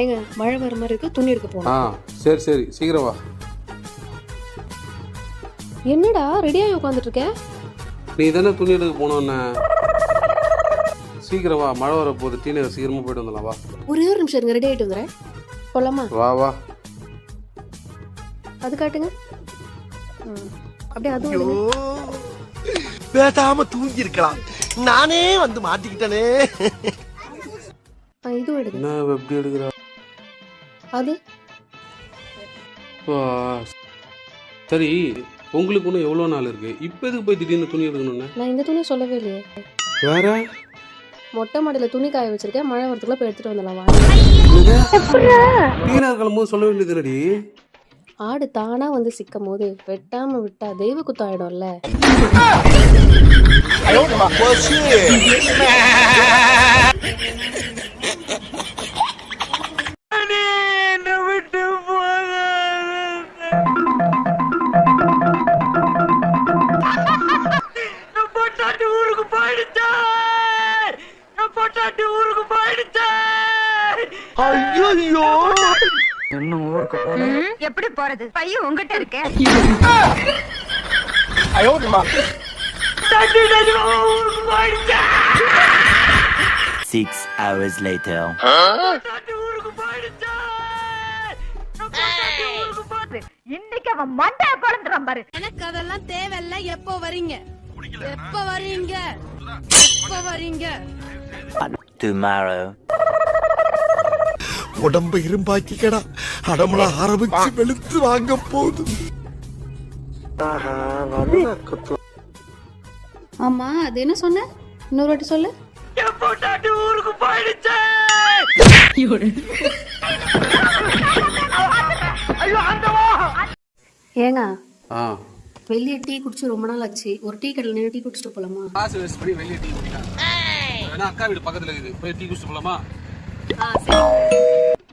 ஏங்க மழை வர மாதிரி இருக்கு துணி எடுக்க போகணும். ஆ சரி சரி சீக்கிரம் வா. என்னடா ரெடியாகி உட்காந்துட்டு இருக்க? நீ தானே துணி எடுக்க போனோன்னு. சீக்கிரம் வா மழை வர போகுது டீ நகர் சீக்கிரமா போயிட்டு வந்துடலாம் வா. ஒரே ஒரு நிமிஷம் இருங்க ரெடி ஆகிட்டு வந்துடுறேன். போலாமா? வா வா. அது காட்டுங்க. ம். அப்படியே அதுவும் எடுங்க. பேசாம தூங்கி இருக்கலாம் நானே வந்து மாட்டிக்கிட்டனே. ஆ இதுவும் எடுங்க. என்ன எப்படி எடுக்கிறா? அது? வா. சரி உங்களுக்கு இன்னும் எவ்வளோ நாள் இருக்கு? இப்போ எதுக்கு போய் திடீர்னு துணி எடுக்கணும்னு? நான் இந்த துணி சொல்லவே இல்லையே. வேற? மொட்டை மாடியில் துணி காய வச்சிருக்கேன். மழை வரதுக்குள்ள போய் எடுத்துட்டு வந்துடலாம். நகர் கிளம்பும்போது சொல்ல வேண்டியது இல்லடி ஆடு தானா வந்து சிக்கும் போது வெட்டாம விட்டா தெய்வ குத்தம் பொட்டாட்டி ஊருக்கு போயிடுச்சே. ஐயோ ம், எப்படி போறது? பையன் உங்ககிட்ட இருக்க. ஊருக்கு போயிடுச்சே. Six hours later. ஊருக்கு ஊருக்கு இன்னைக்கு அவன் மண்டைய குழந்துறான் பாரு. எனக்கு அதெல்லாம் தேவையில்ல. எப்போ வரீங்க? எப்ப வரீங்க? எப்ப வரீங்க? Tomorrow. உடம்ப இரும்பாக்கிக்கடா. அடமலா ஆரம்பிச்சு வெளுத்து வாங்க போகுது. ஆமா அது என்ன சொன்ன? இன்னொரு வாட்டி சொல்லு. ஊருக்கு போயிடுச்சே ஏங்க ஆ. வெளியே டீ குடிச்சு ரொம்ப நாள் ஆச்சு. ஒரு டீ கடையில் நின்று டீ குடிச்சிட்டு போலாமா? காசு வேஸ்ட் பண்ணி வெளியே டீ குடிக்கலாம் வேணா அக்கா வீடு பக்கத்துல இருக்குது. போய் டீ குடிச்சிட்டு போலாமா?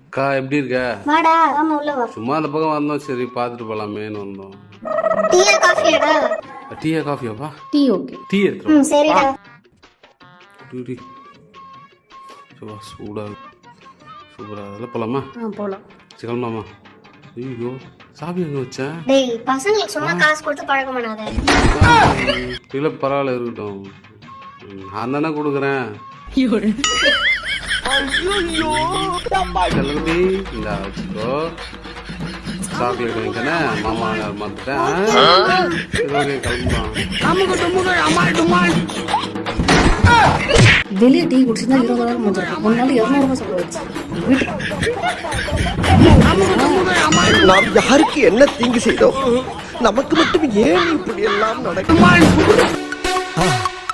அக்கா எப்படி இருக்க? வாடா ஆமா உள்ள வா. சும்மா அந்த பக்கம் வந்தோம். சரி பார்த்துட்டு போலாமேன்னு வந்தோம். டீயா காஃபியாடா? டீயா காஃபியாப்பா? Tea okay. டீ எடுத்துரும் ம் சரிடா. டீ சும்மா சூடா சூப்பரா அதில் போலாமா? ஆ போலாம். சரி கிளம்பலாமா? ஐயோ சாமி எங்க வச்சேன் டேய் பசங்களுக்கு சும்மா காசு கொடுத்து பழக்கம் பண்ணாத. இல்லை பரவாயில்ல இருக்கட்டும். நான் தானே கொடுக்குறேன். செல்லகுட்டி இந்த வச்சுக்கோ. சாக்லேட் வாங்கிக்கணே மாமா மறந்துட்டேன். வெளியே டீ குடிச்சிருந்தா இருபதாயிரம் முடிஞ்சிருக்கும் ஒரு நாள் இரநூறுபா செலவாச்சு நாம் யாருக்கு என்ன தீங்கு செய்தோம்? நமக்கு மட்டும் ஏன் இப்படி எல்லாம் நடக்கும்?